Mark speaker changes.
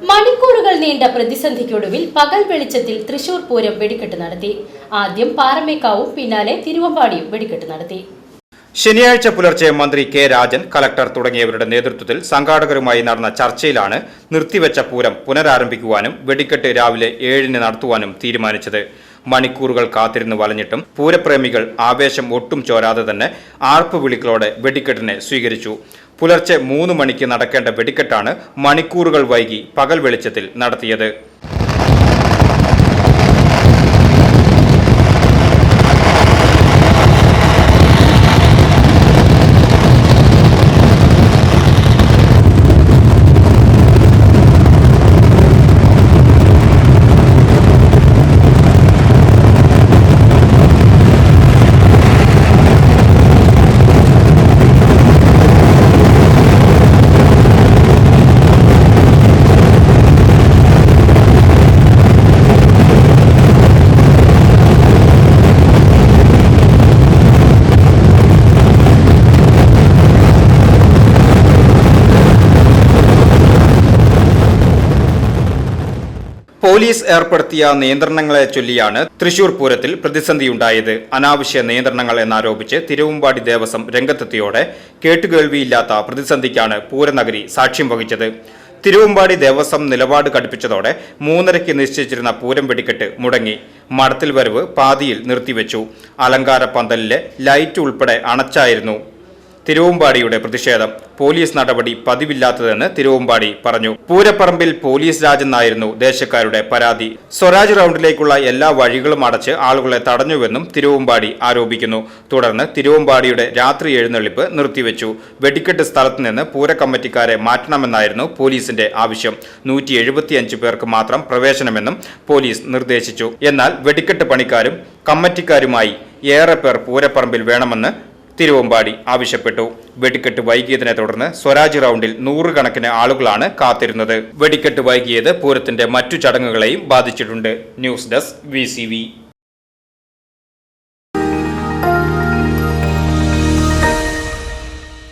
Speaker 1: മണിക്കൂറുകൾ നീണ്ട പ്രതിസന്ധിക്കൊടുവിൽ പകൽ വെളിച്ചത്തിൽ തൃശൂർ പൂരം വെടിക്കെട്ട് നടത്തി. ആദ്യം പാറമേക്കാവും പിന്നാലെ തിരുവമ്പാടിയും വെടിക്കെട്ട് നടത്തി.
Speaker 2: ശനിയാഴ്ച പുലർച്ചെ മന്ത്രി കെ രാജൻ കലക്ടർ തുടങ്ങിയവരുടെ നേതൃത്വത്തിൽ സംഘാടകരുമായി നടന്ന ചർച്ചയിലാണ് നിർത്തിവെച്ച പൂരം പുനരാരംഭിക്കുവാനും വെടിക്കെട്ട് രാവിലെ ഏഴിന് നടത്തുവാനും തീരുമാനിച്ചത്. മണിക്കൂറുകൾ കാത്തിരുന്ന് വലഞ്ഞിട്ടും പൂരപ്രേമികൾ ആവേശം ഒട്ടും ചോരാതെ തന്നെ ആർപ്പ് വിളികളോടെ വെടിക്കെട്ടിനെ സ്വീകരിച്ചു. പുലർച്ചെ മൂന്ന് മണിക്ക് നടക്കേണ്ട വെടിക്കെട്ടാണ് മണിക്കൂറുകൾ വൈകി പകൽ വെളിച്ചത്തിൽ നടത്തിയത്. പോലീസ് ഏർപ്പെടുത്തിയ നിയന്ത്രണങ്ങളെ ചൊല്ലിയാണ് തൃശൂർ പൂരത്തിൽ പ്രതിസന്ധിയുണ്ടായത്. അനാവശ്യ നിയന്ത്രണങ്ങൾ എന്നാരോപിച്ച് തിരുവമ്പാടി ദേവസ്വം രംഗത്തെത്തിയോടെ കേട്ടുകേൾവിയില്ലാത്ത പ്രതിസന്ധിക്കാണ് പൂരനഗരി സാക്ഷ്യം വഹിച്ചത്. തിരുവമ്പാടി ദേവസ്വം നിലപാട് കടുപ്പിച്ചതോടെ മൂന്നരയ്ക്ക് നിശ്ചയിച്ചിരുന്ന പൂരം വെടിക്കെട്ട് മുടങ്ങി. മടത്തിൽ വരവ് പാതിയിൽ നിർത്തിവെച്ചു. അലങ്കാര പന്തലിലെ ലൈറ്റ് ഉൾപ്പെടെ അണച്ചായിരുന്നു. തിരുവമ്പാടിയുടെ പ്രതിഷേധം. പോലീസ് നടപടി പതിവില്ലാത്തതെന്ന് തിരുവമ്പാടി പറഞ്ഞു. പൂരപ്പറമ്പിൽ പോലീസ് രാജെന്നായിരുന്നു ദേശക്കാരുടെ പരാതി. സ്വരാജ് റൗണ്ടിലേക്കുള്ള എല്ലാ വഴികളും അടച്ച് ആളുകളെ തടഞ്ഞുവെന്നും തിരുവമ്പാടി ആരോപിക്കുന്നു. തുടർന്ന് തിരുവമ്പാടിയുടെ രാത്രി എഴുന്നള്ളിപ്പ് നിർത്തിവെച്ചു. വെടിക്കെട്ട് സ്ഥലത്ത് നിന്ന് പൂരക്കമ്മിറ്റിക്കാരെ മാറ്റണമെന്നായിരുന്നു പോലീസിന്റെ ആവശ്യം. നൂറ്റി പേർക്ക് മാത്രം പ്രവേശനമെന്നും പോലീസ് നിർദ്ദേശിച്ചു. എന്നാൽ വെടിക്കെട്ട് പണിക്കാരും കമ്മിറ്റിക്കാരുമായി ഏറെ പേർ പൂരപ്പറമ്പിൽ വേണമെന്ന് തിരുവമ്പാടി ആവശ്യപ്പെട്ടു. വെടിക്കെട്ട് വൈകിയതിനെ തുടർന്ന് സ്വരാജ് റൗണ്ടിൽ നൂറുകണക്കിന് ആളുകളാണ് കാത്തിരുന്നത്. വെടിക്കെട്ട് വൈകിയത് പൂരത്തിന്റെ മറ്റു ചടങ്ങുകളെയും ബാധിച്ചിട്ടുണ്ട്. News desk V